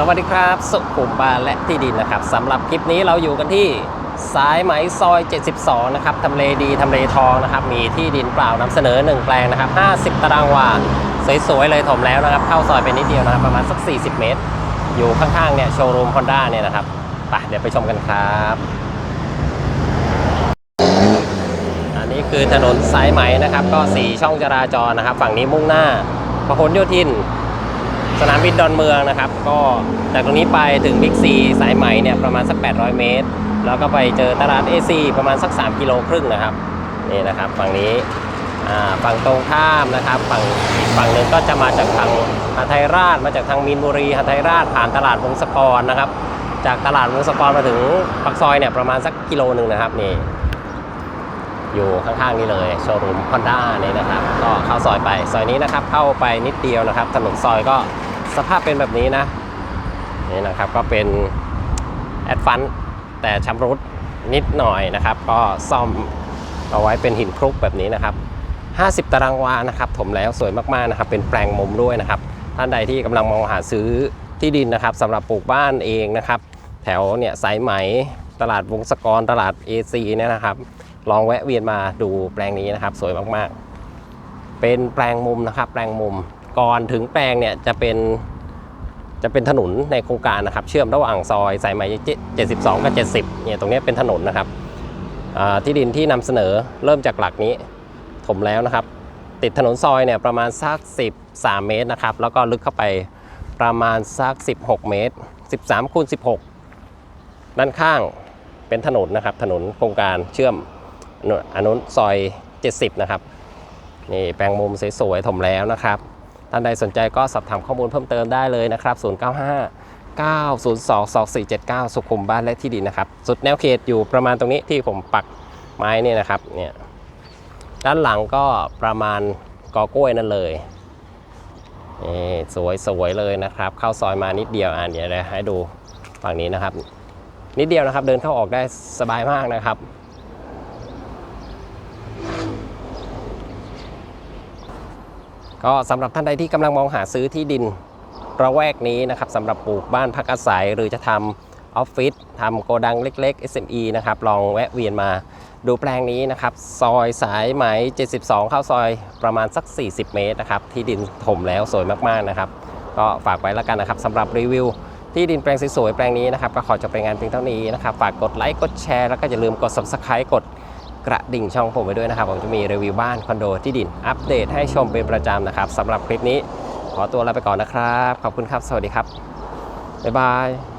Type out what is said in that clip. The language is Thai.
สวัสดีครับ สุขุมบานและที่ดินนะครับสำหรับคลิปนี้เราอยู่กันที่สายไหมซอย 72 นะครับทำเลดีทำเลทองนะครับ มีที่ดินเปล่านำเสนอ 1 แปลงนะครับ 50 ตารางวาสวยๆ เลยถมแล้วนะครับ เข้าซอยไปนิดเดียวนะครับ ประมาณสัก 40 เมตร อยู่ข้างๆ เนี่ยโชว์รูมฮอนด้าเนี่ยนะครับไปเดี๋ยวไปชมกันครับ อันนี้คือถนนสายไหมนะครับ ก็ 4 ช่องจราจรนะครับ ฝั่งนี้มุ่งหน้าพหลโยธิน สนามบินดอนเมืองนะครับ ก็จากตรงนี้ไปถึงบิ๊กซีสายไหมเนี่ยประมาณสัก 800 เมตร แล้วก็ไปเจอตลาด AC ประมาณสัก 3 กิโลครึ่งนะครับนี่นะครับฝั่งนี้ฝั่งตรงข้ามนะครับฝั่งฝั่งหนึ่งก็จะมาจากทางหาไทยราชมาจากทางมีนบุรีหาไทยราชผ่านตลาดวงศกรนะครับ จากตลาดวงศกรมาถึงปักซอยเนี่ยประมาณสักกิโลหนึ่งนะครับนี่อยู่ข้างๆนี่เลยโชว์รูม Honda นี่นะครับ ก็เข้าซอยไป ซอยนี้นะครับเข้าไปนิดเดียวนะครับถนนซอยก็ สภาพเป็นแบบนี้นะนี่นะครับก็เป็นแอดฟันแต่ชำรุดนิดหน่อยนะครับ ก็ซ่อมเอาไว้เป็นหินคลุกแบบนี้นะครับ50 ตารางวานะครับถมแล้วสวยมากๆนะครับเป็นแปลงมุมด้วยนะครับ ท่านใดที่กำลังมองหาซื้อที่ดินนะครับสำหรับปลูกบ้านเองนะครับ แถวเนี่ยสายไหมตลาดวงศกรตลาด AC เนี่ยนะครับ ลองแวะเวียนมาดูแปลงนี้นะครับ สวยมากๆ เป็นแปลงมุมนะครับ แปลงมุม ก่อนถึงแปลงเนี่ยจะเป็นจะเป็นถนนในโครงการนะครับ เชื่อมระหว่างซอยสายไหม72 กับ 70เนี่ยตรงนี้เป็นถนนนะครับที่ดินที่นำเสนอเริ่มจากหลักนี้ถมแล้วนะครับ ติดถนนซอยเนี่ยประมาณสัก13 เมตรนะครับ แล้วก็ลึกเข้าไปประมาณสัก 16 เมตร 13คูณ16 ด้านข้างเป็นถนนนะครับ ถนนโครงการเชื่อมอนนุนซอย 70 นะครับนี่แปลงมุมสวยๆถมแล้วนะครับ ท่านใดสนใจก็สอบถามข้อมูลเพิ่มเติมได้เลยนะครับ 095 902 2479 สุขุมบ้านและที่ดินนะครับ สุดแนวเขตอยู่ประมาณตรงนี้ที่ผมปักไม้นี่นะครับเนี่ยด้านหลังก็ประมาณกอกล้วยนั่นเลยสวยสวยเลยนะครับ เข้าซอยมานิดเดียวอ่านเดี๋ยวเลยให้ดูฝั่งนี้นะครับ นิดเดียวนะครับเดินเข้าออกได้สบายมากนะครับ ก็สำหรับท่านใดที่กำลังมองหาซื้อที่ดินระแวกนี้นะครับสำหรับปลูกบ้านพักอาศัย หรือจะทำออฟฟิศทำโกดังเล็ก ๆ SME นะครับลองแวะเวียนมาดูแปลงนี้นะครับ ซอยสายไหม 72 เข้าซอยประมาณสัก 40 เมตรนะครับ ที่ดินถมแล้วสวยมาก ๆ นะครับ ก็ฝากไว้แล้วกันนะครับสำหรับรีวิว ที่ดินแปลงสวยๆแปลงนี้นะครับ ก็ขอจบรายงานเพียงเท่านี้นะครับ ฝากกดไลค์ กดแชร์ แล้วก็อย่าลืมกด subscribe กด กระดิ่งช่องผมไว้ด้วยนะครับ ผมจะมีรีวิวบ้านคอนโดที่ดิน อัปเดตให้ชมเป็นประจำนะครับสำหรับคลิปนี้ ขอตัวลาไปก่อนนะครับ ขอบคุณครับ สวัสดีครับ บ๊ายบาย